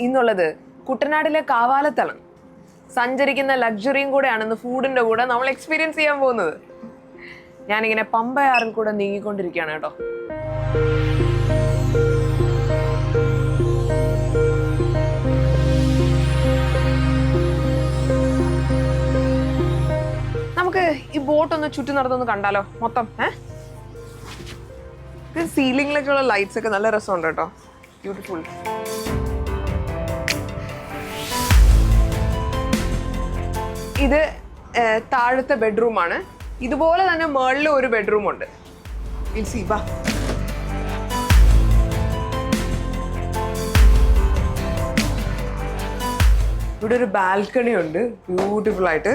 ഇന്നുള്ളത് കുട്ടനാടിലെ കാവാലത്തളം. സഞ്ചരിക്കുന്ന ലക്ഷറിയും കൂടെയാണെന്ന് ഫുഡിന്റെ കൂടെ നമ്മൾ എക്സ്പീരിയൻസ് ചെയ്യാൻ പോകുന്നത്. ഞാനിങ്ങനെ പമ്പയാറിൽ കൂടെ നീങ്ങിക്കൊണ്ടിരിക്കുകയാണ് കേട്ടോ. നമുക്ക് ഈ ബോട്ട് ഒന്ന് ചുറ്റി നടന്നൊന്ന് കണ്ടാലോ? മൊത്തം ഏ? സീലിംഗിലൊക്കെയുള്ള ലൈറ്റ്സ് ഒക്കെ നല്ല രസമുണ്ട് കേട്ടോ. ബ്യൂട്ടിഫുൾ ഇത് താഴത്തെ ബെഡ്റൂം ആണ് ഇതുപോലെ തന്നെ മേളിൽ ഒരു ബെഡ്റൂം ഉണ്ട് ഇവിടെ ഒരു ബാൽക്കണി ഉണ്ട് ബ്യൂട്ടിഫുൾ ആയിട്ട്.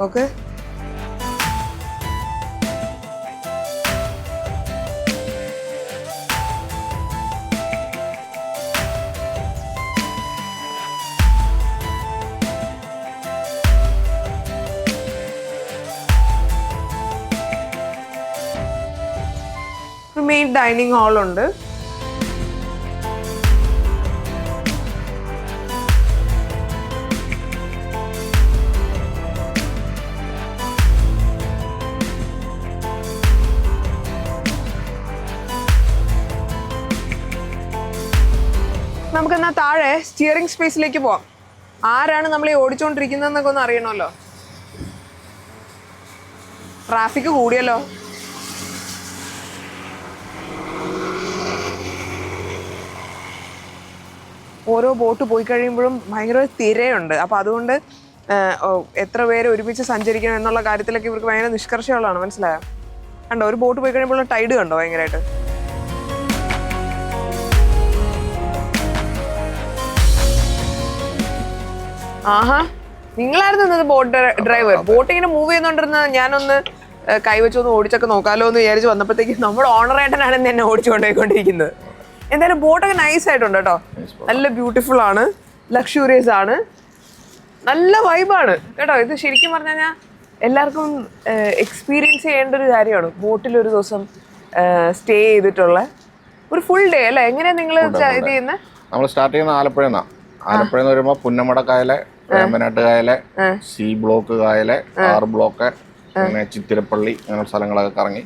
Okay dining ഹാളുണ്ട്. നമുക്കെന്നാ താഴെ സ്റ്റിയറിംഗ് സ്പേസിലേക്ക് പോവാം. ആരാണ് നമ്മൾ ഈ ഓടിച്ചുകൊണ്ടിരിക്കുന്നതെന്നൊക്കെ ഒന്ന് അറിയണമല്ലോ. ട്രാഫിക് കൂടിയല്ലോ. ഓരോ ബോട്ട് പോയി കഴിയുമ്പോഴും ഭയങ്കര തിരയുണ്ട്. അപ്പോൾ അതുകൊണ്ട് എത്ര പേര് ഒരുമിച്ച് സഞ്ചരിക്കണം എന്നുള്ള കാര്യത്തിലൊക്കെ ഇവർക്ക് ഭയങ്കര നിഷ്കർഷമുള്ളതാണ് മനസ്സിലായോ? കണ്ടോ ഒരു ബോട്ട് പോയി കഴിയുമ്പോൾ ടൈഡ് കണ്ടോ ഭയങ്കരമായിട്ട് ആഹാ നിങ്ങളായിരുന്നു ഇന്നത് ബോട്ട് ഡ്രൈവർ. ബോട്ട് ഇങ്ങനെ മൂവ് ചെയ്യുന്നോണ്ടിരുന്ന ഞാനൊന്ന് കൈവച്ചൊന്ന് ഓടിച്ചൊക്കെ നോക്കാലോ എന്ന് വിചാരിച്ച് വന്നപ്പോഴത്തേക്ക് നമ്മുടെ ഓണറേട്ടനാണ് എന്നെ ഓടിച്ചു കൊണ്ടുപോയിക്കൊണ്ടിരിക്കുന്നത് എന്തായാലും ബോട്ടൊക്കെ നൈസ് ആയിട്ടുണ്ട് കേട്ടോ. നല്ല ബ്യൂട്ടിഫുൾ ആണ്. ലക്ഷൂറിയസ് ആണ്. നല്ല വൈബാണ് കേട്ടോ ഇത് ശരിക്കും പറഞ്ഞു കഴിഞ്ഞാൽ എല്ലാവർക്കും എക്സ്പീരിയൻസ് ചെയ്യേണ്ട ഒരു കാര്യമാണ്. ബോട്ടിൽ ഒരു ദിവസം സ്റ്റേ ചെയ്തിട്ടുള്ള ഒരു ഫുൾ ഡേ അല്ലേ? എങ്ങനെയാ നിങ്ങൾ ഇത് ചെയ്യുന്നത് നമ്മൾ സ്റ്റാർട്ട് ചെയ്യുന്ന ആലപ്പുഴ നിന്നാ ആലപ്പുഴ എന്ന് വരുമ്പോ പുന്നമട കായലെ വേമ്പനാട്ട് കായലെ സി ബ്ലോക്ക് കായലെ ആർ ബ്ലോക്ക് പിന്നെ ചിത്തിരപ്പള്ളി അങ്ങനെ സ്ഥലങ്ങളൊക്കെ കറങ്ങി.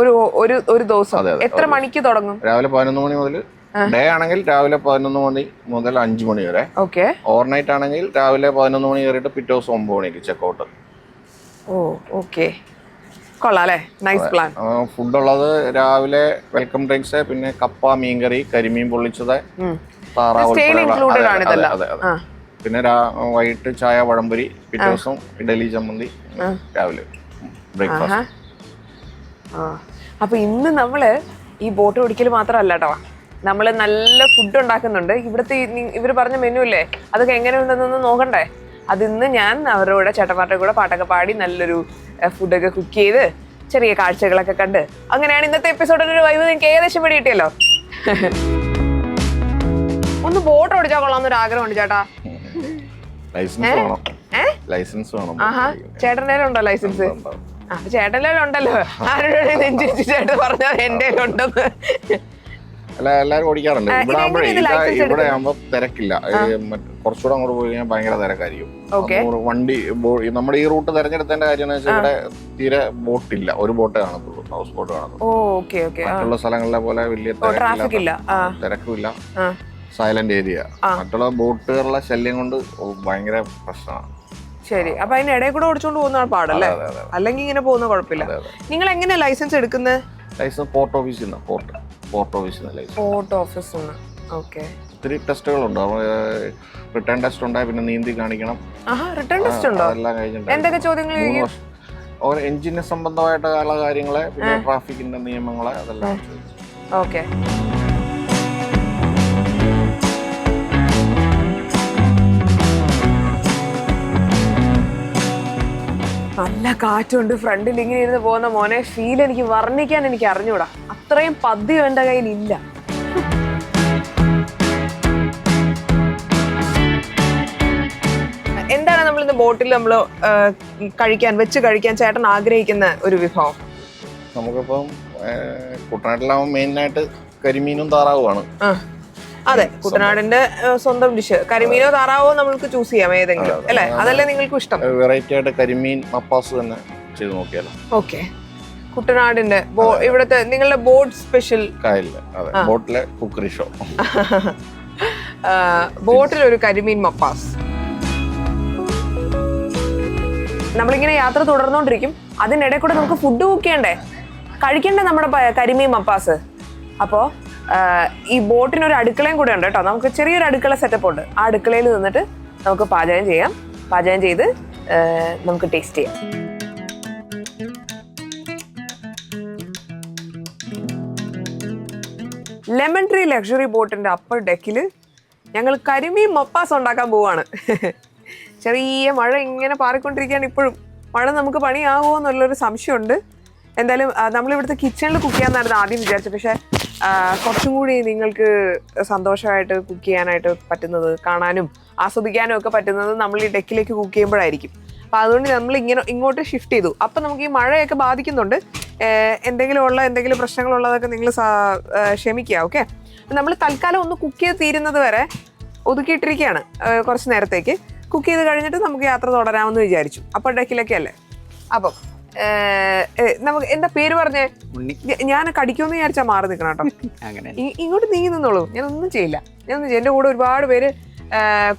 ഒരു ഒരു ഒരു ദിവസം. എത്ര മണിക്ക് തുടങ്ങും? രാവിലെ പതിനൊന്ന് മണി മുതൽ ഡേ ആണെങ്കിൽ രാവിലെ പതിനൊന്ന് മണി മുതൽ അഞ്ച് മണി വരെ. ഓക്കെ. ഓവർനൈറ്റ് ആണെങ്കിൽ രാവിലെ പതിനൊന്ന് മണി കയറിയിട്ട് പിറ്റേ ദിവസം ഒമ്പത് മണിക്ക് checkout. Oh okay. Nice plan ഫുഡുള്ളത് രാവിലെ വെൽക്കം ഡ്രിങ്ക്സ് പിന്നെ കപ്പ മീൻകറി കരിമീൻ പൊള്ളിച്ചത് താറാവ് പിന്നെ വൈകിട്ട് ചായ വടംപൊരി പിറ്റേ ദിവസം ഇഡലി ചമ്മന്തി രാവിലെ ബ്രേക്ക്ഫാസ്റ്റ് ആഹാ. ആ. അപ്പൊ ഇന്ന് നമ്മൾ ഈ ബോട്ട് ഓടിക്കൽ മാത്രമല്ല കേട്ടോ നമ്മൾ നല്ല ഫുഡ് ഉണ്ടാക്കുന്നുണ്ട്. ഇവിടുത്തെ ഇവർ പറഞ്ഞ മെനു ഇല്ലേ? അതൊക്കെ എങ്ങനെയുണ്ടെന്നൊന്ന് നോക്കണ്ടേ? അത് ഇന്ന് ഞാൻ അവരുടെ കൂടെ ചേട്ടന്മാരുടെ കൂടെ പാട്ടൊക്കെ പാടി നല്ലൊരു ഫുഡൊക്കെ കുക്ക് ചെയ്ത് ചെറിയ കാഴ്ചകളൊക്കെ കണ്ട് അങ്ങനെയാണ് ഇന്നത്തെ എപ്പിസോഡിന്റെ ഒരു വൈവ് നിങ്ങൾക്ക് ഏകദേശം പിടി കിട്ടിയല്ലോ? ഒന്ന് ബോട്ട് ഓടിച്ചാൽ കൊള്ളാമെന്നൊരു ആഗ്രഹമുണ്ട് ചേട്ടാ. ലൈസൻസ് വേണം. ലൈസൻസ് വേണം. ആഹാ. ചേട്ടന്റെ ഉണ്ടോ ലൈസൻസ്? ആരുടെ ചേട്ടൻ ഉണ്ടെന്ന് അല്ല എല്ലാവരും ഓടിക്കാറുണ്ട്. ആ, ഇവിടെ ആകുമ്പോഴേ ഇതെങ്ങനെ ഇത് ഇവിടെ ആകുമ്പോ തിരക്കില്ല. കുറച്ചുകൂടെ അങ്ങോട്ട് പോയി കഴിഞ്ഞാൽ ഭയങ്കര തിരക്കായിരിക്കും. വണ്ടി നമ്മുടെ ഈ റൂട്ട് തിരഞ്ഞെടുത്തതിന്റെ കാര്യം എന്ന് വെച്ചാൽ ഇവിടെ തീരെ ബോട്ടില്ല. ഒരു ബോട്ടേ കാണത്തുള്ളൂ. ഹൗസ് ബോട്ട് കാണത്തുള്ളൂ. മറ്റുള്ള സ്ഥലങ്ങളിലെ പോലെ വലിയ തിരക്കില്ല. Silent area. മറ്റുള്ള ബോട്ടുകളുടെ ശല്യം കൊണ്ട് ഭയങ്കര പ്രശ്നമാണ്. ശരി. അപ്പൊ അതിന്റെ ഇടയിൽ കൂടെ ഓടിച്ചോണ്ട് പോകുന്ന പാടല്ലേ? അല്ലെങ്കിൽ ഇങ്ങനെ പോകുന്ന കുഴപ്പമില്ല. നിങ്ങൾ എങ്ങനെയാ ലൈസൻസ് എടുക്കുന്നത് ലൈസൻസ് പോർട്ട് ഓഫീസിൽ നിന്ന് പോർട്ട്. പോർട്ട് ഓഫീസിൽ നിന്ന് ലൈസൻസ്. പോർട്ട് ഓഫീസിൽ നിന്ന്. ഓക്കെ. ഒത്തിരി ടെസ്റ്റുകളുണ്ട്. റിട്ടേൺ ടെസ്റ്റ് ഉണ്ടായി പിന്നെ നീന്തി കാണിക്കണം. റിട്ടേൺ ടെസ്റ്റ് ഉണ്ടോ? അതെല്ലാം കഴിഞ്ഞിട്ട് എന്തൊക്കെ ചോദ്യങ്ങൾ ഓരോ എഞ്ചിന് സംബന്ധമായിട്ടുള്ള കാര്യങ്ങളെ പിന്നെ ട്രാഫിക്കിന്റെ നിയമങ്ങളെ അതെല്ലാം ഓക്കെ. നല്ല കാറ്റുണ്ട്. ഫ്രണ്ടിൽ ഇങ്ങനെ ഇരുന്ന് പോകുന്ന മോനെ ഫീൽ എനിക്ക് വർണിക്കാൻ എനിക്ക് അറിഞ്ഞൂടാ. അത്രയും പദ്യം എന്റെ കയ്യിൽ ഇല്ല എന്താണ് നമ്മൾ ഇന്ന് ബോട്ടിൽ നമ്മൾ കഴിക്കാൻ വെച്ച് കഴിക്കാൻ ചേട്ടൻ ആഗ്രഹിക്കുന്ന ഒരു വിഭവം? നമുക്കിപ്പം കുട്ടനാട്ടിലാവുമ്പോൾ മെയിനായിട്ട് കരിമീനും താറാവുമാണ്. അതെ കുട്ടനാടിന്റെ സ്വന്തം ഡിഷ്. കരിമീനോ താറാവോ നമ്മൾക്ക് ചൂസ് ചെയ്യാം ഏതെങ്കിലും. അല്ലെ? അതല്ലേ നിങ്ങൾക്ക് ഇഷ്ടം? വെറൈറ്റി ആയിട്ട് കരിമീൻ മപ്പാസ് തന്നെ ചെയ്ത് നോക്കിയാലോ. ഓക്കെ. കുട്ടനാടിന്റെ ഇവിടത്തെ നിങ്ങളുടെ ബോട്ട് സ്പെഷ്യൽ ബോട്ടിലെ കുക്കറി ഷോ. ബോട്ടിൽ ഒരു കരിമീൻ മപ്പാസ്. നമ്മളിങ്ങനെ യാത്ര തുടർന്നുകൊണ്ടിരിക്കും അതിനിടെ കൂടെ നമുക്ക് ഫുഡ് കുക്ക് ചെയ്യണ്ടേ? കഴിക്കണ്ടേ നമ്മുടെ കരിമീൻ മപ്പാസ്? അപ്പോൾ ഈ ബോട്ടിന് ഒരു അടുക്കളയും കൂടെ ഉണ്ട് കേട്ടോ. നമുക്ക് ചെറിയൊരു അടുക്കള സെറ്റപ്പ് ഉണ്ട്. ആ അടുക്കളയിൽ നിന്നിട്ട് നമുക്ക് പാചകം ചെയ്യാം. പാചകം ചെയ്ത് നമുക്ക് ടേസ്റ്റ് ചെയ്യാം. ലെമൺ ട്രീ ലക്ഷറി ബോട്ടിന്റെ അപ്പർ ഡെക്കിൽ ഞങ്ങൾ കരിമീൻ മപ്പാസ് ഉണ്ടാക്കാൻ പോവാണ്. ചെറിയ മഴ ഇങ്ങനെ പാറിക്കൊണ്ടിരിക്കുകയാണ് ഇപ്പോഴും. മഴ നമുക്ക് പണിയാകുമോ എന്നുള്ളൊരു സംശയമുണ്ട്. എന്തായാലും നമ്മളിവിടുത്തെ കിച്ചണിൽ കുക്ക് ചെയ്യാന്നായിരുന്നു ആദ്യം വിചാരിച്ചത്. പക്ഷേ കുറച്ചും കൂടി നിങ്ങൾക്ക് സന്തോഷമായിട്ട് കുക്ക് ചെയ്യാനായിട്ട് പറ്റുന്നത് കാണാനും ആസ്വദിക്കാനും ഒക്കെ പറ്റുന്നത് നമ്മൾ ഈ ഡെക്കിലേക്ക് കുക്ക് ചെയ്യുമ്പോഴായിരിക്കും. അപ്പം അതുകൊണ്ട് നമ്മൾ ഇങ്ങനെ ഇങ്ങോട്ട് ഷിഫ്റ്റ് ചെയ്തു. അപ്പം നമുക്ക് ഈ മഴയൊക്കെ ബാധിക്കുന്നുണ്ട്. എന്തെങ്കിലും ഉള്ള എന്തെങ്കിലും പ്രശ്നങ്ങളുള്ളതൊക്കെ നിങ്ങൾ ക്ഷമിക്കുക ഓക്കെ നമ്മൾ തൽക്കാലം ഒന്ന് കുക്ക് ചെയ്ത് തീരുന്നത് വരെ ഒതുക്കിയിട്ടിരിക്കുകയാണ് കുറച്ച് നേരത്തേക്ക്. കുക്ക് ചെയ്ത് കഴിഞ്ഞിട്ട് നമുക്ക് യാത്ര തുടരാമെന്ന് വിചാരിച്ചു. അപ്പോൾ ഡെക്കിലൊക്കെ അല്ലേ അപ്പം നമുക്ക് എന്താ പേര് പറഞ്ഞേ? ഞാൻ കടിക്കുമെന്ന് വിചാരിച്ചാൽ മാറി നിൽക്കണം കേട്ടോ. ഇങ്ങോട്ട് നീ നിന്നോളൂ. ഞാൻ ഒന്നും ചെയ്യില്ല. ഞാൻ ഒന്നും എന്റെ കൂടെ ഒരുപാട് പേര്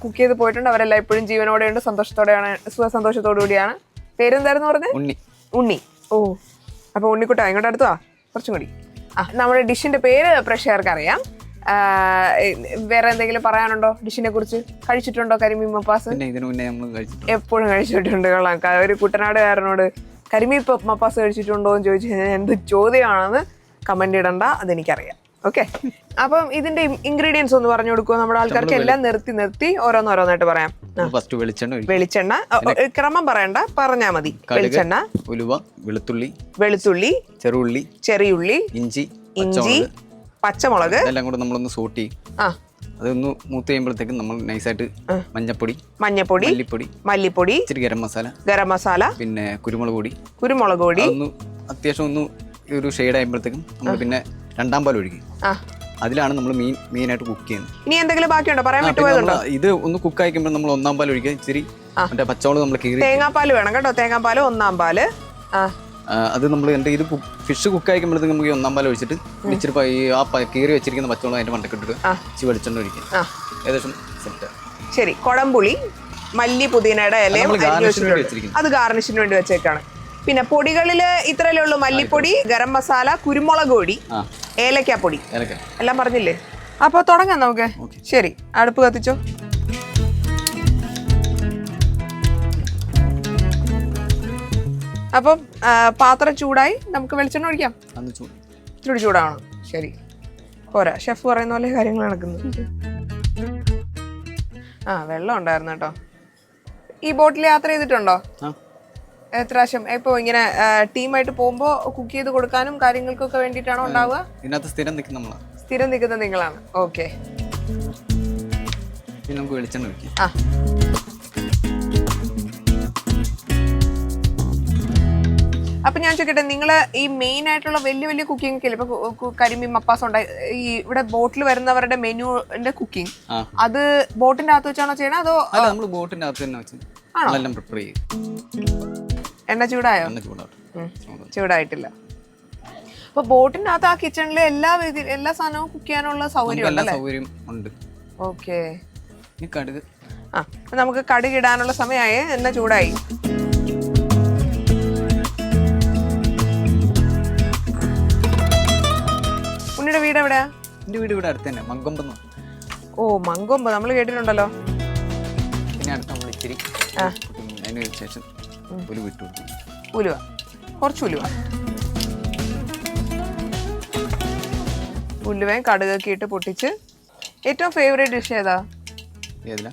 കുക്ക് ചെയ്ത് പോയിട്ടുണ്ട്. അവരെല്ലാം എപ്പോഴും ഇപ്പോഴും ജീവനോടെയുണ്ട് സന്തോഷത്തോടെയാണ് സുഖ സന്തോഷത്തോടു കൂടിയാണ്. പേരെന്തായിരുന്നു പറഞ്ഞത് ഉണ്ണി. ഉണ്ണി. ഓ അപ്പൊ ഉണ്ണിക്കുട്ട ഇങ്ങോട്ട് അടുത്ത്? വാ കുറച്ചും കൂടി. ആ നമ്മുടെ ഡിഷിന്റെ പേര് പ്രേക്ഷകർക്ക് അറിയാം വേറെ എന്തെങ്കിലും പറയാനുണ്ടോ ഡിഷിനെ കുറിച്ച്? കഴിച്ചിട്ടുണ്ടോ കരിമീൻ മപ്പാസ് എപ്പോഴും കഴിച്ചിട്ടുണ്ട്. കൊള്ളാം. ഒരു ഒരു കുട്ടനാടുകാരനോട് കരിമീൻ പ- മപ്പാസ് കഴിച്ചിട്ടുണ്ടോ എന്ന് ചോദിച്ചു കഴിഞ്ഞാൽ എന്ത് ചോദ്യമാണെന്ന് കമന്റ് ഇടണ്ട അതെനിക്കറിയാം. ഓക്കെ അപ്പം ഇതിന്റെ ഇൻഗ്രീഡിയൻസ് ഒന്ന് പറഞ്ഞു കൊടുക്കുമോ നമ്മുടെ ആൾക്കാർക്ക് എല്ലാം നിർത്തി നിർത്തി ഓരോന്നോരോന്നായിട്ട് പറയാം. ഫസ്റ്റ് വെളിച്ചെണ്ണ വെളിച്ചെണ്ണ. ക്രമം പറയണ്ട പറഞ്ഞാ മതി. വെളിച്ചെണ്ണ. ഉലുവ വെളുത്തുള്ളി വെളുത്തുള്ളി ചെറുള്ളി ചെറിയുള്ളി ഇഞ്ചി ഇഞ്ചി പച്ചമുളക്. എല്ലാം കൂടെ നമ്മളൊന്ന് സൂട്ടി ആ. അതൊന്ന് മൂത്ത് കഴിയുമ്പോഴത്തേക്കും നമ്മൾ നൈസായിട്ട് മഞ്ഞപ്പൊടി മഞ്ഞപ്പൊടി മല്ലിപ്പൊടി മല്ലിപ്പൊടി ഇച്ചിരി ഗരം മസാല ഗരം മസാല പിന്നെ കുരുമുളക് പൊടി. കുരുമുളക് പൊടി. ഒന്ന് അത്യാവശ്യം ഒന്ന് ഒരു ഷെയ്ഡ് ആകുമ്പോഴത്തേക്കും നമ്മൾ പിന്നെ രണ്ടാം പാൽ ഒഴിക്കും. ആ. അതിലാണ് നമ്മൾ മീൻ മെയിനായിട്ട് കുക്ക് ചെയ്യുന്നത്. ഇനി എന്തെങ്കിലും ബാക്കിയുണ്ടോ? പറയാൻ പറ്റുമോ ഇത് ഒന്ന് കുക്ക് ആയിക്കുമ്പോൾ നമ്മൾ ഒന്നാം പാൽ ഒഴിക്കുക. ഇച്ചിരി മറ്റേ പച്ചമുളക് നമ്മൾ കീറി തേങ്ങാപ്പാൽ വേണം കേട്ടോ. തേങ്ങാപ്പാൽ ഒന്നാം പാൽ. ആ, അത് നമ്മൾ എന്റെ ഇത് ഫിഷ് കുക്ക് ആയിക്കുമ്പോഴത്തേക്ക് നമുക്ക് ഈ ഒന്നാം പാൽ ഒഴിച്ചിട്ട് ഇച്ചിരി പ- ഈ ആ കീറി വെച്ചിരിക്കുന്ന പച്ചവെള്ളം അതിന്റെ മണ്ടക്കിട്ടിട്ട്. ഇച്ചിരി വെളിച്ചെണ്ണ ഒഴിക്കും ഏകദേശം സെറ്റ് ശരി കൊടംപുളി മല്ലി പുതിനയുടെ ഇലയും. അത് ഗാർണിഷിന് വേണ്ടി വെച്ചേക്കാണ്. പിന്നെ പൊടികളിൽ ഇത്രയല്ലേ ഉള്ളൂ? മല്ലിപ്പൊടി ഗരം മസാല കുരുമുളക് പൊടി ഏലക്കാപ്പൊടി. എല്ലാം പറഞ്ഞില്ലേ? അപ്പൊ തുടങ്ങാം നമുക്ക്. ശരി അടുപ്പ് കത്തിച്ചോ. അപ്പം പാത്രം ചൂടായി നമുക്ക് വെളിച്ചെണ്ണ ഒഴിക്കാം. ഇച്ചിരി ചൂടാവണം. ശരി. പോരാ. ഷെഫ് പറയുന്ന പോലെ കാര്യങ്ങൾ നടക്കുന്നു. ആ വെള്ളം ഉണ്ടായിരുന്നു കേട്ടോ. ഈ ബോട്ടിൽ യാത്ര ചെയ്തിട്ടുണ്ടോ? ആ. എത്ര പ്രാവശ്യം ഇപ്പൊ ഇങ്ങനെ ടീമായിട്ട് പോകുമ്പോ കുക്ക് ചെയ്ത് കൊടുക്കാനും കാര്യങ്ങൾക്കൊക്കെ വേണ്ടിയിട്ടാണോ ഉണ്ടാവുക? ഇതിനകത്ത് സ്ഥിരം നിൽക്കും നമ്മളാ. സ്ഥിരം നിൽക്കുന്ന നിങ്ങളാണ്. ഓക്കെ. നമുക്ക് വെളിച്ചെണ്ണ ആ. അപ്പൊ ഞാൻ ചോദിക്കട്ടെ നിങ്ങൾ ഈ മെയിൻ ആയിട്ടുള്ള വലിയ വലിയ കുക്കിംഗ് ഒക്കെ ഇപ്പൊ കരിമീൻ മപ്പാസ് ഉണ്ടായി ഈ ഇവിടെ ബോട്ടിൽ വരുന്നവരുടെ മെനുവിന്റെ കുക്കിംഗ് അത് ബോട്ടിന്റെ അകത്ത് വെച്ചാണോ ചെയ്യണത് അതോ നമ്മൾ ബോട്ടിന്റെ അകത്ത് തന്നെ വെച്ച്. നമ്മളെല്ലാം പ്രിപ്പയർ ചെയ്യും. എണ്ണ ചൂടായോ? ചൂടായിട്ടില്ല. അപ്പൊ ബോട്ടിന്റെ അകത്ത് ആ കിച്ചണിൽ എല്ലാ എല്ലാ സാധനവും കുക്ക് ചെയ്യാനുള്ള സൗകര്യം ഉണ്ട്. ഓക്കെ കടുക്. ആ നമുക്ക് കടുക് ഇടാനുള്ള സമയമായി. എണ്ണ ചൂടായി. എന്റെ വീട് ഇവിടെ അടുത്ത് തന്നെ മങ്കൊമ്പെന്ന് ഓ മങ്കൊമ്പ് നമ്മൾ കേട്ടിട്ടുണ്ടല്ലോ. പിന്നെ അടുത്ത് നമ്മൾ ഇച്ചിരി ആ. അതിന് ശേഷം ഒരു വിട്ടു കൊടുക്കും. ഉലുവ. കുറച്ച് ഉലുവ. ഉലുവയും കടുകൊക്കെ ഇട്ട് പൊട്ടിച്ച്. ഏറ്റവും ഫേവറേറ്റ് ഡിഷ് ഏതാ? ഏതില?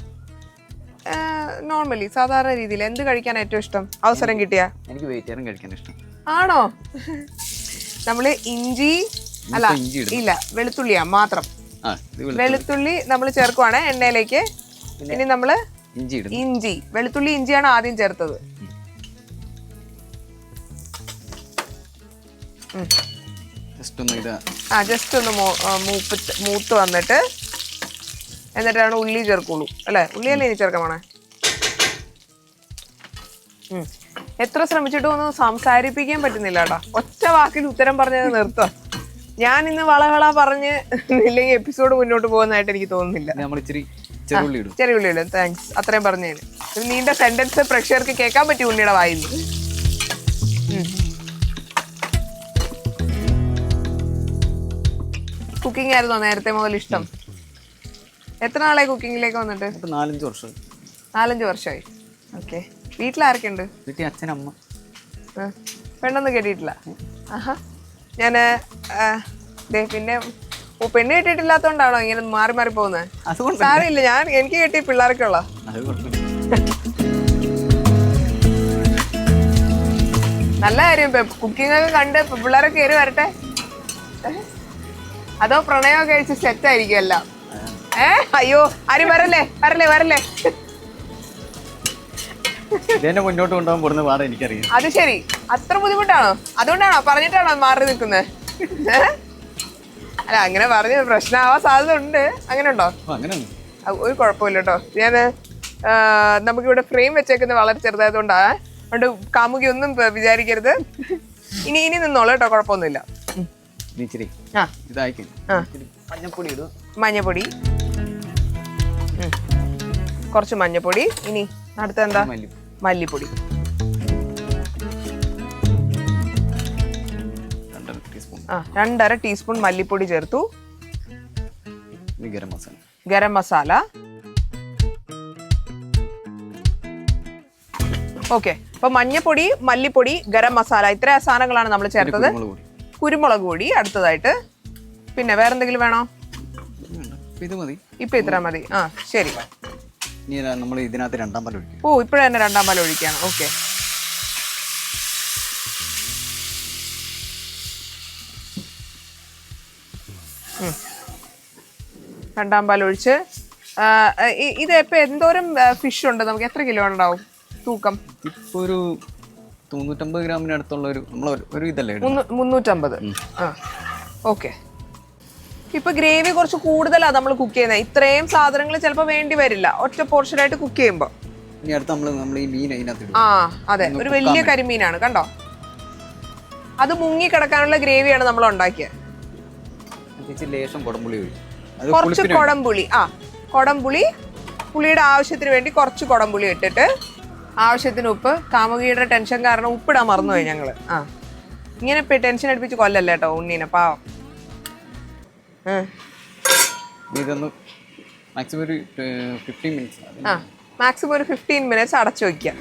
നോർമലി സാധാരണ രീതിയിൽ. എന്ത് കഴിക്കാൻ ഏറ്റവും ഇഷ്ടം? അവസരം കിട്ടിയാ? എനിക്ക് വെജിറ്റേറിയൻ കഴിക്കാൻ ഇഷ്ടം. ആണോ? നമ്മൾ ഇഞ്ചി അല്ല ഇല്ല വെളുത്തുള്ളിയാ മാത്രം. വെളുത്തുള്ളി. നമ്മൾ ചേർക്കുവാണ് എണ്ണയിലേക്ക്. ഇനി നമ്മൾ ഇഞ്ചി വെളുത്തുള്ളി ഇഞ്ചിയാണ് ആദ്യം ചേർത്തത്. ആ ജസ്റ്റ് ഒന്ന് മൂത്ത് വന്നിട്ട് എന്നിട്ടാണ് ഉള്ളി ചേർക്കുള്ളൂ. അല്ലേ? ഉള്ളിയല്ലേ ഇനി ചേർക്കാൻ പോണേ? എത്ര ശ്രമിച്ചിട്ടും ഒന്നും സംസാരിപ്പിക്കാൻ പറ്റുന്നില്ല കേട്ടോ. ഒറ്റ വാക്കിന് ഉത്തരം പറഞ്ഞത് നിർത്താം. ഞാൻ ഇന്ന് വളവള പറഞ്ഞ് ഇല്ലെങ്കിൽ എപ്പിസോഡ് മുന്നോട്ട് പോകുന്നതായിട്ട് എനിക്ക് തോന്നുന്നില്ല. നമ്മൾ ഇച്ചിരി ഇടും. ചെറിയ ഉള്ളിയില്ല താങ്ക്സ് അത്രയും പറഞ്ഞതിന്. ഒരു നീണ്ട സെന്റൻസ് പ്രേക്ഷകർക്ക് കേൾക്കാൻ പറ്റി ഉണ്ണിയുടെ വായിന്ന് കുക്കിംഗ് ആയിരുന്നോ നേരത്തെ മുതൽ ഇഷ്ടം? എത്ര നാളായി കുക്കിങ്ങിലേക്ക് വന്നിട്ട്? നാലഞ്ച് വർഷം. നാലഞ്ച് വർഷമായി. ഓക്കെ വീട്ടിലാരൊക്കെയുണ്ട്? വീട്ടിൽ അച്ഛനമ്മ. അമ്മ പെണ്ണൊന്നും കേട്ടിട്ടില്ല. ആഹാ. ഞാൻ പിന്നെ പെണ്ണ് കിട്ടിയിട്ടില്ലാത്തോണ്ടാണോ ഇങ്ങനെ മാറി മാറി പോകുന്നത് സാരമില്ല ഞാൻ എനിക്ക് കെട്ടി പിള്ളേർക്കുള്ള. നല്ല കാര്യം കുക്കിംഗ് ഒക്കെ കണ്ട് പിള്ളേരൊക്കെ കയറി വരട്ടെ? അതോ പ്രണയമൊക്കെ കഴിച്ച് സെറ്റ് ആയിരിക്കും എല്ലാം. ഏ? അയ്യോ ആരും വരല്ലേ? വരല്ലേ വരല്ലേ? ഇതെന്നെ മുന്നോട്ട് കൊണ്ടുപോകാൻ പോകുന്ന പാടെ എനിക്കറിയാം. അത് ശരി. അത്ര ബുദ്ധിമുട്ടാണോ? അതുകൊണ്ടാണോ? പറഞ്ഞിട്ടാണോ മാറി നിൽക്കുന്നത് അല്ല അങ്ങനെ പറഞ്ഞ പ്രശ്നമാവാൻ സാധ്യത ഉണ്ട് അങ്ങനെ ഉണ്ടോ അങ്ങനെ. ഒരു കുഴപ്പമില്ല കേട്ടോ ഞാൻ നമുക്കിവിടെ ഫ്രെയിം വെച്ചേക്കുന്നത് വളരെ ചെറുതായതുകൊണ്ടാ. അതുകൊണ്ട് കാമുകി ഒന്നും വിചാരിക്കരുത്. ഇനി ഇനി നിന്നോളൂ കേട്ടോ കുഴപ്പമൊന്നുമില്ല. മഞ്ഞപ്പൊടി കുറച്ച് മഞ്ഞപ്പൊടി. ഇനി അടുത്ത എന്താ? മല്ലിപ്പൊടി. രണ്ടര ടീസ്പൂൺ ആ രണ്ടര ടീസ്പൂൺ മല്ലിപ്പൊടി ചേർത്തു. ഗരം മസാല. ഗരം മസാല. ഓക്കെ അപ്പൊ മഞ്ഞപ്പൊടി മല്ലിപ്പൊടി ഗരം മസാല ഇത്ര സാധനങ്ങളാണ് നമ്മൾ ചേർത്തത്. കുരുമുളക് പൊടി. അടുത്തതായിട്ട്. പിന്നെ വേറെന്തെങ്കിലും വേണോ? ഇത് മതി. ഇപ്പൊ ഇത്ര മതി. ആ ശരി. ഇനി നമ്മൾ ഇതിനകത്ത് രണ്ടാം പാൽ ഒഴിക്കും. ഓ ഇപ്പോഴേ തന്നെ രണ്ടാം പാൽ ഒഴിക്കുകയാണ് ഓക്കെ. രണ്ടാം പാൽ ഒഴിച്ച് ഇത് ഇപ്പൊ എന്തോരം ഫിഷ് ഉണ്ട്? നമുക്ക് എത്ര കിലോ ഉണ്ടാവും? തൂക്കം? ഇപ്പൊ ഒരു തൊണ്ണൂറ്റമ്പത് ഗ്രാമിനടുത്തുള്ള ഒരു നമ്മൾ ഒരു ഇതല്ലേ മുന്നൂറ്റമ്പത്. ആ. ഓക്കെ. ഇപ്പൊ ഗ്രേവി കുറച്ച് കൂടുതലാണ് നമ്മൾ കുക്ക് ചെയ്യുന്നത് ഇത്രയും സാധനങ്ങൾ ചിലപ്പോൾ വേണ്ടി വരില്ല. ഒറ്റ പോർഷനായിട്ട് കുക്ക് ചെയ്യുമ്പോൾ ഇനി അടുത്ത് നമ്മൾ നമ്മൾ ഈ മീൻ അതിനകത്ത് ആ അതെ. ഒരു വലിയ കരിമീനാണ് കണ്ടോ? അത് മുങ്ങി കിടക്കാനുള്ള ഗ്രേവിയാണ് നമ്മൾ ഉണ്ടാക്കിയത് ലേശം കുടംപുളി കുറച്ച് കൊടംപുളി ആ. കൊടംപുളി പുളിയുടെ ആവശ്യത്തിന് വേണ്ടി കുറച്ച് കൊടംപുളി ഇട്ടിട്ട് ആവശ്യത്തിന് ഉപ്പ് കാമുകിയുടെ ടെൻഷൻ കാരണം ഉപ്പിടാൻ മറന്നുപോയി ഞങ്ങൾ. ആ. ഇങ്ങനെ ടെൻഷൻ അടുപ്പിച്ച് കൊല്ലല്ലേട്ടോ ഉണ്ണീനെ പാവം. ഇതൊന്ന് മാക്സിമം ഒരു ഫിഫ്റ്റീൻ മിനിറ്റ്സ് ആ മാക്സിമം ഒരു ഫിഫ്റ്റീൻ മിനിറ്റ്സ് അടച്ചു വയ്ക്കുക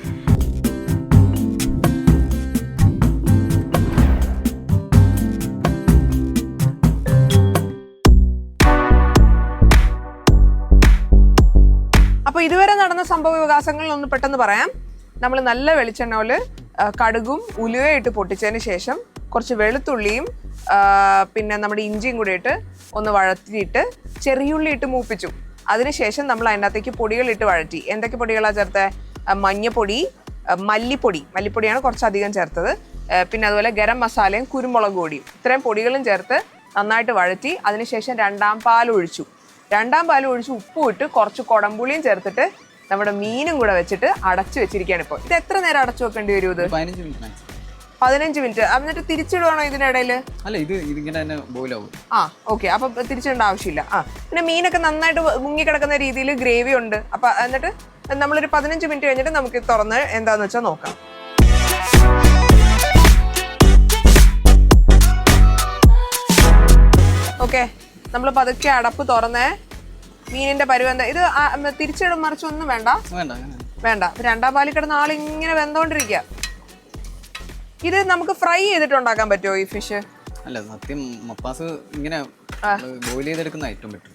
അപ്പോൾ ഇതുവരെ നടന്ന സംഭവ വികാസങ്ങളിൽ ഒന്ന് പെട്ടെന്ന് പറയാം. നമ്മൾ നല്ല വെളിച്ചെണ്ണയിൽ കടുകും ഉലുവയും ഇട്ട് പൊട്ടിച്ചതിന് ശേഷം കുറച്ച് വെളുത്തുള്ളിയും പിന്നെ നമ്മുടെ ഇഞ്ചിയും കൂടി ഇട്ട് ഒന്ന് വഴറ്റിയിട്ട് ചെറിയുള്ളി ഇട്ട് മൂപ്പിച്ചു. അതിനുശേഷം നമ്മൾ അതിനകത്തേക്ക് പൊടികളിട്ട് വഴറ്റി. എന്തൊക്കെ പൊടികളാണ് ചേർത്തത് മഞ്ഞപ്പൊടി മല്ലിപ്പൊടി. മല്ലിപ്പൊടിയാണ് കുറച്ചധികം ചേർത്തത്. പിന്നെ അതുപോലെ ഗരം മസാലയും കുരുമുളക് പൊടിയും. ഇത്രയും പൊടികളും ചേർത്ത് നന്നായിട്ട് വഴറ്റി അതിനുശേഷം രണ്ടാം പാൽ ഒഴിച്ചു. രണ്ടാം പാൽ ഒഴിച്ച് ഉപ്പും ഇട്ട് കുറച്ച് കുടംപുളിയും ചേർത്തിട്ട് നമ്മുടെ മീനും കൂടെ വെച്ചിട്ട് അടച്ചു വെച്ചിരിക്കുകയാണ് ഇപ്പോൾ. ഇത് എത്ര നേരം അടച്ചു വെക്കേണ്ടി വരും ഇത്? പതിനഞ്ച് മിനിറ്റ്. എന്നിട്ട് തിരിച്ചിടുവാണോ ഇതിനിടയിൽ അല്ല ഇത് ഇതിങ്ങനെ തന്നെ ബോയിൽ ആവും. ആ ഓക്കെ അപ്പൊ തിരിച്ചിടേണ്ട ആവശ്യമില്ല. ആ പിന്നെ മീനൊക്കെ നന്നായിട്ട് മുങ്ങി കിടക്കുന്ന രീതിയിൽ ഗ്രേവി ഉണ്ട്. അപ്പൊ എന്നിട്ട് നമ്മളൊരു പതിനഞ്ച് മിനിറ്റ് കഴിഞ്ഞിട്ട് നമുക്ക് തുറന്ന് എന്താന്ന് വെച്ചാൽ നോക്കാം. ഓക്കെ നമ്മൾ പതുക്കെ അടപ്പ് തുറന്നേ. മീനിന്റെ പരുവം എന്താ? ഇത് തിരിച്ചിടും മറിച്ചൊന്നും വേണ്ട. വേണ്ട വേണ്ട. രണ്ടാം പാലിൽ കിടന്ന ആളിങ്ങനെ വെന്തോണ്ടിരിക്കുക ഇത് നമുക്ക് ഫ്രൈ ചെയ്തിട്ട് ഉണ്ടാക്കാൻ പറ്റുമോ ഈ ഫിഷ് അല്ല സത്യം മപ്പാസ് ഇങ്ങനെ ബോയിൽ ചെയ്തെടുക്കുന്ന ഏറ്റവും ബെറ്റർ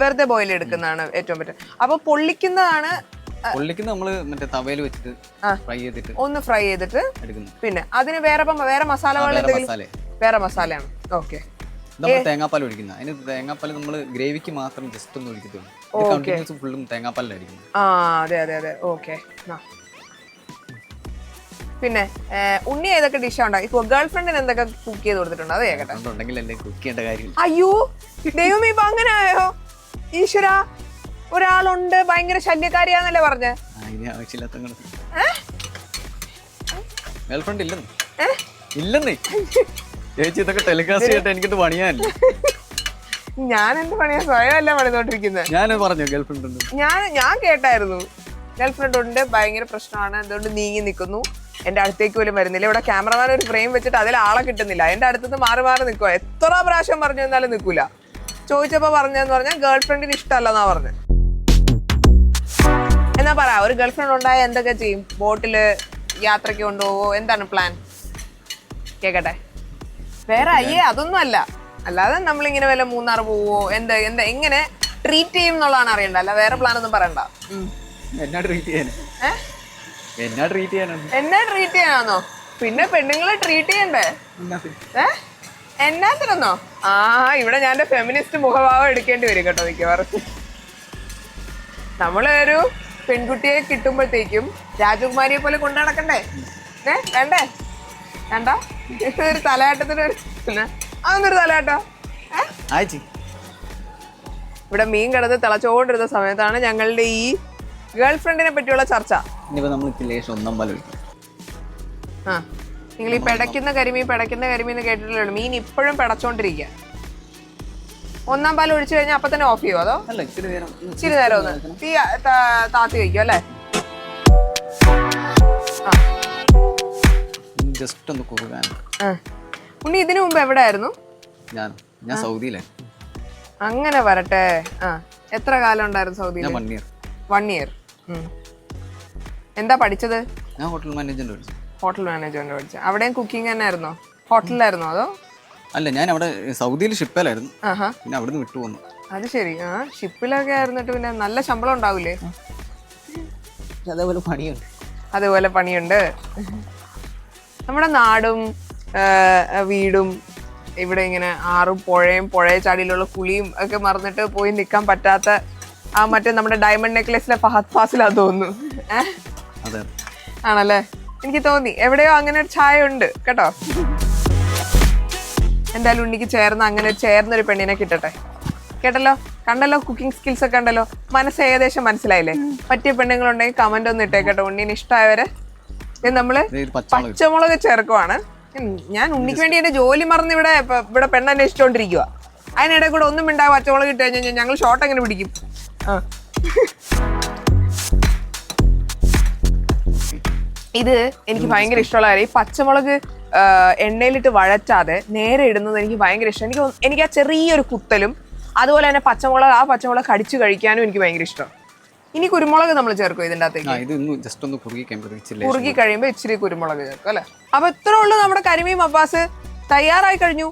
വെറുതെ ബോയിൽ എടുക്കുന്നതാണ് ഏറ്റവും ബെറ്റർ അപ്പൊ പൊള്ളിക്കുന്നതാണ് പൊള്ളിക്കുന്ന നമ്മൾ മറ്റേ തവയിൽ വെച്ചിട്ട് ഫ്രൈ ചെയ്തിട്ട് ഒന്ന് ഫ്രൈ ചെയ്തിട്ട് പിന്നെ അതിന് വേറെ വേറെ മസാലകൾ വേറെ മസാലയാണ്. ഓക്കെ. നമ്മൾ തേങ്ങാപ്പാൽ ഒഴിക്കുന്നത് അതിന് തേങ്ങാപ്പാൽ നമ്മൾ ഗ്രേവിക്ക് മാത്രം ജസ്റ്റ് ഒന്ന് ഒഴിക്കത്തുള്ളൂ. കണ്ടിന്യൂസ് ഫുള്ളും തേങ്ങാപ്പാലിലായിരിക്കും. ആ അതെ അതെ അതെ. ഓക്കെ. പിന്നെ ഉണ്ണി ഏതൊക്കെ ഡിഷാ ഉണ്ടാക്കി? ഇപ്പൊ ഗേൾ ഫ്രണ്ടിന് എന്തൊക്കെ കുക്ക് ചെയ്ത് കൊടുത്തിട്ടുണ്ട്? അത് കേട്ടോ അതുകൊണ്ടുണ്ടെങ്കിൽ അല്ലേ കുക്ക് ചെയ്യേണ്ട കാര്യമില്ല അയ്യോ ദൈവം ഇപ്പൊ അങ്ങനെ ആയോ ഈശ്വര ഒരാളുണ്ട് ഭയങ്കര ശല്യക്കാരിയാന്നല്ലേ പറഞ്ഞേ? ആവശ്യമില്ലാത്ത ഗേൾഫ്രണ്ട് ഇല്ലെന്ന്. ഇല്ലെന്നേ. ചേച്ചി ഇതൊക്കെ ടെലികാസ്റ്റ് ചെയ്തിട്ട് എനിക്കിട്ട് പണിയാനില്ല. ഞാൻ എന്ത് പണിയാ? സ്വയം അല്ല പണിതോണ്ടിരിക്കുന്നത് ഞാൻ പറഞ്ഞു ഗേൾഫ്രണ്ട് ഉണ്ട് ഞാൻ ഞാൻ കേട്ടായിരുന്നു. ഗേൾഫ്രണ്ട് ഉണ്ട് ഭയങ്കര പ്രശ്നമാണ്. അതുകൊണ്ട് നീങ്ങി നിൽക്കുന്നു എന്റെ അടുത്തേക്ക് പോലും വരുന്നില്ല. ഇവിടെ ക്യാമറമാൻ ഒരു ഫ്രെയിം വെച്ചിട്ട് അതിൽ ആളെ കിട്ടുന്നില്ല. എന്റെ അടുത്തുനിന്ന് മാറി മാറി നിൽക്കുക എത്ര പ്രാവശ്യം പറഞ്ഞു എന്നാലും നിൽക്കൂല ചോദിച്ചപ്പോ പറഞ്ഞെന്ന് പറഞ്ഞാൽ ഗേൾഫ്രണ്ടിന് ഇഷ്ടമല്ലെന്നാ പറഞ്ഞത് എന്നാ പറ ഒരു ഗേൾ ഫ്രണ്ട് ഉണ്ടായ എന്തൊക്കെ ചെയ്യും? ബോട്ടിൽ യാത്രയ്ക്ക് കൊണ്ടുപോവോ? എന്താണ് പ്ലാൻ കേക്കട്ടെ. വേറെ അയ്യേ അതൊന്നും അല്ല. അല്ലാതെ നമ്മളിങ്ങനെ വല്ല മൂന്നാർ പോവോ? എന്ത് എന്താ എങ്ങനെ ട്രീറ്റ് ചെയ്യും എന്നുള്ളതാണ് അറിയണ്ട അല്ല വേറെ പ്ലാൻ ഒന്നും പറയണ്ട. എന്നാ ട്രീറ്റ് ചെയ്യാൻ ഏ? എന്നാ ട്രീറ്റ് ചെയ്യാനാണ് എന്നെ ട്രീറ്റ് ചെയ്യാനാണോ പിന്നെ പെണ്ണുങ്ങളെ ട്രീറ്റ് ചെയ്യണ്ടേ? ഏ? എന്നാത്തിനൊന്നോ? ആ ഇവിടെ ഞാൻ ഫെമിനിസ്റ്റ് മുഖഭാവം എടുക്കേണ്ടി വരും കേട്ടോ മിക്കവാറും. നമ്മളൊരു പെൺകുട്ടിയെ കിട്ടുമ്പോഴത്തേക്കും രാജകുമാരിയെ പോലെ കൊണ്ടു നടക്കണ്ടേ? ഏ വേണ്ടേ? വേണ്ട? ഒരു തലയാട്ടത്തിന് ഒരു അതൊന്നൊരു തലയാട്ടോ. ഏ? ഇവിടെ മീൻ കിടന്ന് തിളച്ചോണ്ടിരുന്ന സമയത്താണ് ഞങ്ങളുടെ ഈ ഗേൾ ഫ്രണ്ടിനെ പറ്റിയുള്ള ചർച്ച. ഇനിയിപ്പോ നമ്മൾ ലേശം ഒന്നാം പാൽ ഒഴിക്കും ആ നിങ്ങൾ ഈ പെടയ്ക്കുന്ന കരിമീൻ പെടയ്ക്കുന്ന കരിമീൻ എന്ന് കേട്ടിട്ടുള്ളൂ മീൻ ഇപ്പോഴും പെടച്ചോണ്ടിരിക്കുക ഒന്നാം പാൽ ഒഴിച്ചു കഴിഞ്ഞാൽ അപ്പൊ തന്നെ ഓഫ് ചെയ്യുമോ അതോ? അല്ല ഇത്തിരി നേരം ഇച്ചിരി നേരം ഒന്ന് തീ താത്തി വയ്ക്കും അല്ലേ? ജസ്റ്റ് ഒന്ന് കുറുകാൻ. ഉണ്ണി ഇതിനു മുമ്പ് എവിടെയായിരുന്നു? ഞാൻ ഞാൻ സൗദിയിലെ. അങ്ങനെ വരട്ടെ. ആ എത്ര കാലം ഉണ്ടായിരുന്നു സൗദിയിൽ വൺ ഇയർ വൺ ഇയർ എന്താ പഠിച്ചത്? ഞാൻ ഹോട്ടൽ മാനേജ്മെന്റ് പഠിച്ചു. ഹോട്ടൽ മാനേജ്മെന്റ് പഠിച്ചു. അവിടെയും കുക്കിംഗ് തന്നെ ആയിരുന്നോ ഹോട്ടലിലായിരുന്നോ അതോ? അല്ല ഞാൻ അവിടെ സൗദിയിൽ ഷിപ്പിലായിരുന്നു പിന്നെ അവിടുന്ന് വിട്ടു വന്നു. അത് ശരി. ആ ഷിപ്പിലൊക്കെ ആയിരുന്നിട്ട് പിന്നെ നല്ല ശമ്പളം ഉണ്ടാവില്ലേ അതേപോലെ പണിയുണ്ട്. അതേപോലെ പണിയുണ്ട്. നമ്മുടെ നാടും വീടും ഇവിടെ ഇങ്ങനെ ആറും പുഴയും പുഴയ ചാടിയിലുള്ള കുളിയും ഒക്കെ മറന്നിട്ട് പോയി നിൽക്കാൻ പറ്റാത്ത ആ മറ്റേ നമ്മുടെ ഡയമണ്ട് നെക്ലേസിലെ ഫഹദ് ഫാസിൽ തോന്നുന്നു. അതെ. ആണല്ലേ? എനിക്ക് തോന്നി. എവിടെയോ അങ്ങനെ ഒരു ഛായ ഉണ്ട് കേട്ടോ? എന്തായാലും ഉണ്ണിക്ക് ചേർന്ന് അങ്ങനെ ചേർന്ന ഒരു പെണ്ണിനെ കിട്ടട്ടെ. കേട്ടല്ലോ? കണ്ടല്ലോ? കുക്കിംഗ് സ്കിൽസ് ഒക്കെ ഉണ്ടല്ലോ മനസ്സ് ഏകദേശം മനസ്സിലായില്ലേ? പറ്റിയ പെണ്ണുങ്ങളുണ്ടെങ്കിൽ കമന്റ് ഒന്ന് ഇട്ടേക്കട്ടോ. ഉണ്ണിന് ഇഷ്ടമായവരെ നമ്മൾ പച്ചമുളക്. ചേർക്കുവാണ്. ഞാൻ ഉണ്ണിക്ക് വേണ്ടി എന്റെ ജോലി മറന്ന് ഇവിടെ ഇവിടെ പെണ്ണന്വേഷിച്ചോണ്ടിരിക്കുക അതിനിടെ കൂടെ ഒന്നും മിണ്ടാ പച്ചമുളക് ഇട്ട് കഴിഞ്ഞാൽ ഞങ്ങൾ ഷോട്ട് എങ്ങനെ പിടിക്കും? ഇത് എനിക്ക് ഭയങ്കര ഇഷ്ടമുള്ള കാര്യം. ഈ പച്ചമുളക് എണ്ണയിലിട്ട് വഴറ്റാതെ നേരെ ഇടുന്നത് എനിക്ക് ഭയങ്കര ഇഷ്ടം. എനിക്ക് എനിക്ക് ആ ചെറിയൊരു കുത്തലും അതുപോലെ തന്നെ പച്ചമുളക് ആ പച്ചമുളക് കടിച്ചു കഴിക്കാനും എനിക്ക് ഭയങ്കര ഇഷ്ടം. ഇനി കുരുമുളക് നമ്മൾ ചേർക്കും ഇതിന്റെ അകത്തേക്ക് ഇത് ഒന്ന് ജസ്റ്റ് ഒന്ന് കുറുകി കഴിയുമ്പോൾ ഇച്ചിരി കുറുകി കഴിയുമ്പോൾ ഇച്ചിരി കുരുമുളക് ചേർക്കും അല്ലേ? അപ്പൊ ഇത്ര ഉള്ളു നമ്മുടെ കരിമീൻ മപ്പാസ് തയ്യാറായി കഴിഞ്ഞു.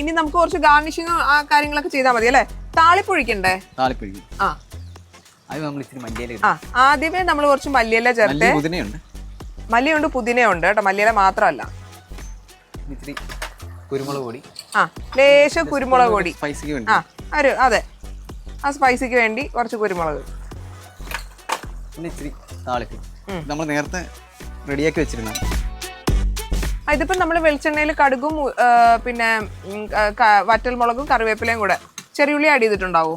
ഇനി നമുക്ക് കുറച്ച് ഗാർണിഷിങ്ങും ആ കാര്യങ്ങളൊക്കെ ചെയ്താൽ മതി അല്ലെ? താളിപ്പൊഴിക്കണ്ടേ? താളിപ്പിഴിക്കും. ആ. അത് നമ്മൾ ഇച്ചിരി മല്ലിയില ആ ആദ്യമേ നമ്മൾ കുറച്ച് മല്ലിയില ചേർത്ത് പുതിനയുണ്ട്. മല്ലിയുണ്ട് പുതിനയുണ്ട് കേട്ടോ. മല്ലിയില മാത്രമല്ല. ഇത്തിരി കുരുമുളക് പൊടി. ആ ലേശം കുരുമുളക് പൊടി. സ്പൈസിക്ക് വേണ്ടി. ആ ഒരു അതെ. ആ സ്പൈസിക്ക് വേണ്ടി കുറച്ച് കുരുമുളക്. പിന്നെ ഇച്ചിരി താളിപ്പ്. നമ്മൾ നേരത്തെ റെഡിയാക്കി വെച്ചിരുന്ന ആ, ഇതിപ്പോ നമ്മൾ വെളിച്ചെണ്ണയിൽ കടുകും പിന്നെ വറ്റൽമുളകും കറിവേപ്പിലയും കൂടെ ചെറിയുള്ളി ആഡ് ചെയ്തിട്ടുണ്ടാവോ?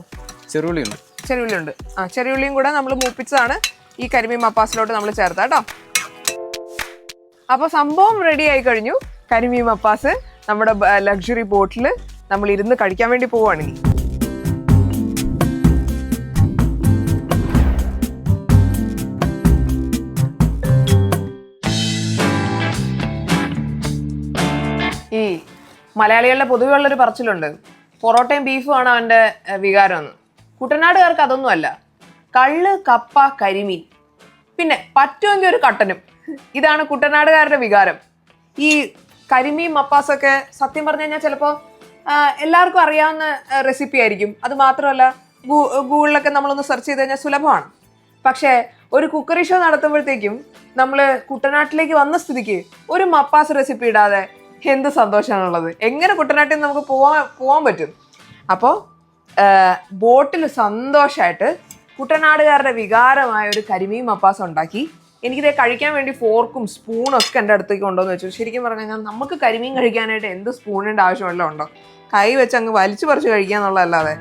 ചെറിയുള്ളി ഉണ്ട് ചെറിയുള്ളി ഉണ്ട് ആ ചെറിയുള്ളിയും കൂടെ നമ്മൾ മൂപ്പിച്ചതാണ്. ഈ കരിമീൻ മപ്പാസിലോട്ട് നമ്മൾ ചേർത്ത കേട്ടോ അപ്പൊ സംഭവം റെഡി ആയി കഴിഞ്ഞു. കരിമീൻ മപ്പാസ് നമ്മുടെ ലക്ഷറി ബോട്ടിൽ നമ്മൾ ഇരുന്ന് കഴിക്കാൻ വേണ്ടി പോവാണ് ഇനി ഈ മലയാളികളുടെ പൊതുവെ ഉള്ളൊരു പറച്ചിലുണ്ട്. പൊറോട്ടയും ബീഫും ആണ് അവന്റെ ഏഹ്, വികാരം എന്ന്. കുട്ടനാടുകാർക്ക് അതൊന്നും അല്ല. കള്ള് കപ്പ കരിമീൻ. പിന്നെ പറ്റുമെങ്കിൽ ഒരു കട്ടനും. ഇതാണ് കുട്ടനാടുകാരുടെ വികാരം. ഈ കരിമീൻ മപ്പാസൊക്കെ സത്യം പറഞ്ഞു കഴിഞ്ഞാൽ ചിലപ്പോൾ എല്ലാവർക്കും അറിയാവുന്ന റെസിപ്പി ആയിരിക്കും. അത് മാത്രമല്ല ഗൂഗിളിലൊക്കെ നമ്മളൊന്ന് സെർച്ച് ചെയ്ത് കഴിഞ്ഞാൽ സുലഭമാണ്. പക്ഷേ ഒരു കുക്കറി ഷോ നടത്തുമ്പോഴത്തേക്കും നമ്മൾ കുട്ടനാട്ടിലേക്ക് വന്ന സ്ഥിതിക്ക് ഒരു മപ്പാസ് റെസിപ്പി ഇടാതെ എന്ത് സന്തോഷമാണുള്ളത് എങ്ങനെ കുട്ടനാട്ടിൽ നമുക്ക് പോവാൻ പോകാൻ പറ്റും? അപ്പോൾ ബോട്ടിൽ സന്തോഷമായിട്ട് കുട്ടനാടുകാരുടെ വികാരമായ ഒരു കരിമീൻ മപ്പാസ് ഉണ്ടാക്കി. എനിക്കിത് കഴിക്കാൻ വേണ്ടി ഫോർക്കും സ്പൂണും ഒക്കെ എന്റെ അടുത്തേക്ക് കൊണ്ടുവന്ന് വെച്ചു. ശരിക്കും പറഞ്ഞു കഴിഞ്ഞാൽ നമുക്ക് കരിമീൻ കഴിക്കാനായിട്ട് എന്ത് സ്പൂണിന്റെ ആവശ്യമല്ല ഉണ്ടോ? കൈ വെച്ച് അങ്ങ് വലിച്ചു പറിച്ച് കഴിക്കുക എന്നുള്ളതല്ലാതെ.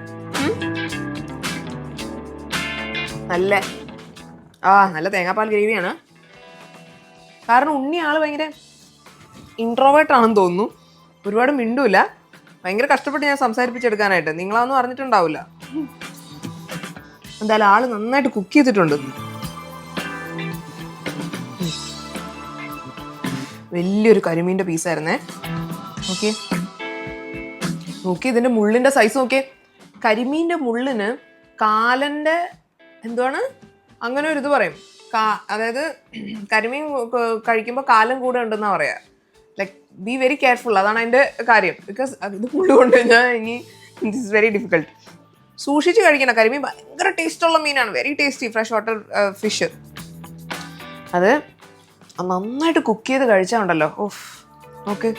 നല്ല ആ നല്ല തേങ്ങാപ്പാൽ ഗ്രേവിയാണ്. കാരണം ഉണ്ണി ആൾ ഭയങ്കര ഇൻട്രോവേർട്ട് ആണെന്ന് തോന്നുന്നു. ഒരുപാട് മിണ്ടൂല. ഭയങ്കര കഷ്ടപ്പെട്ട് ഞാൻ സംസാരിപ്പിച്ചെടുക്കാനായിട്ട്. നിങ്ങളാന്നും അറിഞ്ഞിട്ടുണ്ടാവില്ല എന്തായാലും ആൾ നന്നായിട്ട് കുക്ക് ചെയ്തിട്ടുണ്ട്. വലിയൊരു കരിമീന്റെ പീസായിരുന്നേ ഓക്കെ നോക്കി ഇതിന്റെ മുള്ളിന്റെ സൈസ് നോക്കിയേ. കരിമീന്റെ മുള്ളിന് കാലന്റെ എന്താണ് അങ്ങനെ ഒരു ഇത് പറയും. കാ- അതായത് കരിമീൻ കഴിക്കുമ്പോൾ കാലം കൂടെ ഉണ്ടെന്നാണ് പറയാ. ബി വെരി കെയർഫുൾ അതാണ് അതിന്റെ കാര്യം. ബിക്കോസ് ഇത് കൊണ്ടുകൊണ്ട് കൊണ്ട് കഴിഞ്ഞാൽ ഇനി ഇസ് വെരി ഡിഫിക്കൾട്ട് സൂക്ഷിച്ച് കഴിക്കണം. കരിമീൻ ഭയങ്കര ടേസ്റ്റുള്ള മീനാണ്. Very tasty fresh water fish അത് നന്നായിട്ട് കുക്ക് ചെയ്ത് കഴിച്ചാൽ ഉണ്ടല്ലോ ഓഫ് ഓക്കെ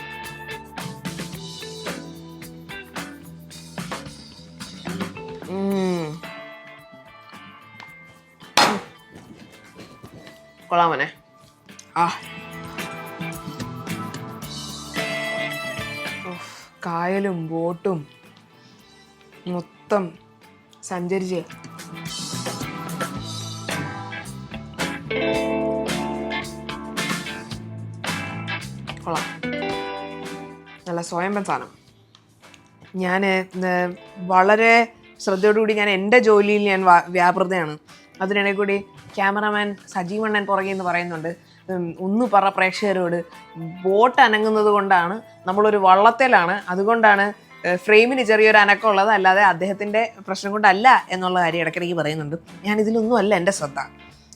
കൊള്ളാമനെ ആ കായലും ബോട്ടും മൊത്തം സഞ്ചരിച്ച് കൊള്ളാം. നല്ല സ്വയംഭൻ സാധനം. ഞാൻ വളരെ ശ്രദ്ധയോടുകൂടി ഞാൻ എന്റെ ജോലിയിൽ ഞാൻ വ്യാപൃതയാണ്. അതിനിടയിൽ കൂടി ക്യാമറമാൻ സജീവണ്ണൻ പുറകെ എന്ന് പറയുന്നുണ്ട്. ഒന്ന് പറ പ്രേക്ഷകരോട്. ബോട്ട് അനങ്ങുന്നത് കൊണ്ടാണ് നമ്മളൊരു വള്ളത്തിലാണ്. അതുകൊണ്ടാണ് ഫ്രെയിമിന് ചെറിയൊരു അനക്കമുള്ളത് അല്ലാതെ അദ്ദേഹത്തിന്റെ പ്രശ്നം കൊണ്ടല്ല എന്നുള്ള കാര്യം ഇടയ്ക്കിടയ്ക്ക് പറയുന്നുണ്ട്. ഞാൻ ഇതിലൊന്നും അല്ല എന്റെ ശ്രദ്ധ.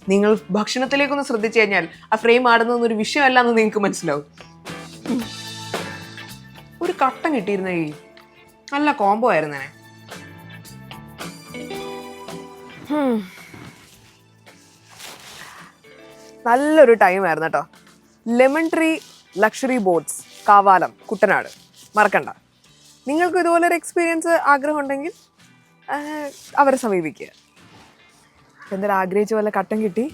നിങ്ങൾ ഭക്ഷണത്തിലേക്കൊന്ന് ശ്രദ്ധിച്ചു കഴിഞ്ഞാൽ ആ ഫ്രെയിം ആടുന്നതൊന്നും ഒരു വിഷയമല്ല എന്ന് നിങ്ങൾക്ക് മനസ്സിലാവും. ഒരു കട്ടം കിട്ടിയിരുന്ന. നല്ല കോംബോ ആയിരുന്നേ. നല്ലൊരു ടൈം ആയിരുന്നു കേട്ടോ. Lemon Tree luxury boats Kavalam Kuttanad. മറക്കണ്ട. നിങ്ങൾക്ക് ഇതുപോലൊരു എക്സ്പീരിയൻസ് ആഗ്രഹമുണ്ടെങ്കിൽ അവരെ സമീപിക്കുക. എന്തായാലും ആഗ്രഹിച്ച പോലെ കട്ടൻ കിട്ടി.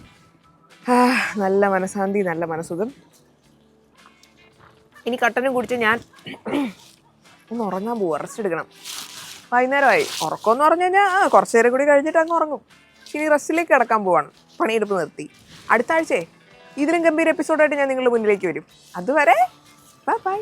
നല്ല മനഃശാന്തി നല്ല മനസ്സുഖം. ഇനി കട്ടനും കുടിച്ച് ഞാൻ ഒന്ന് ഉറങ്ങാൻ പോവുക റെസ്റ്റ് എടുക്കണം. വൈകുന്നേരമായി. ഉറക്കമെന്ന് പറഞ്ഞു കഴിഞ്ഞാൽ കുറച്ച് നേരം കൂടി കഴിഞ്ഞിട്ട് അങ്ങ് ഉറങ്ങും. ഇനി റെസ്റ്റിലേക്ക് കിടക്കാൻ പോവാണ്. പണിയെടുപ്പ് നിർത്തി. അടുത്ത ആഴ്ചയെ ഇതിലും ഗംഭീര എപ്പിസോഡായിട്ട് ഞാൻ നിങ്ങളുടെ മുന്നിലേക്ക് വരും. അതുവരെ ബൈ ബൈ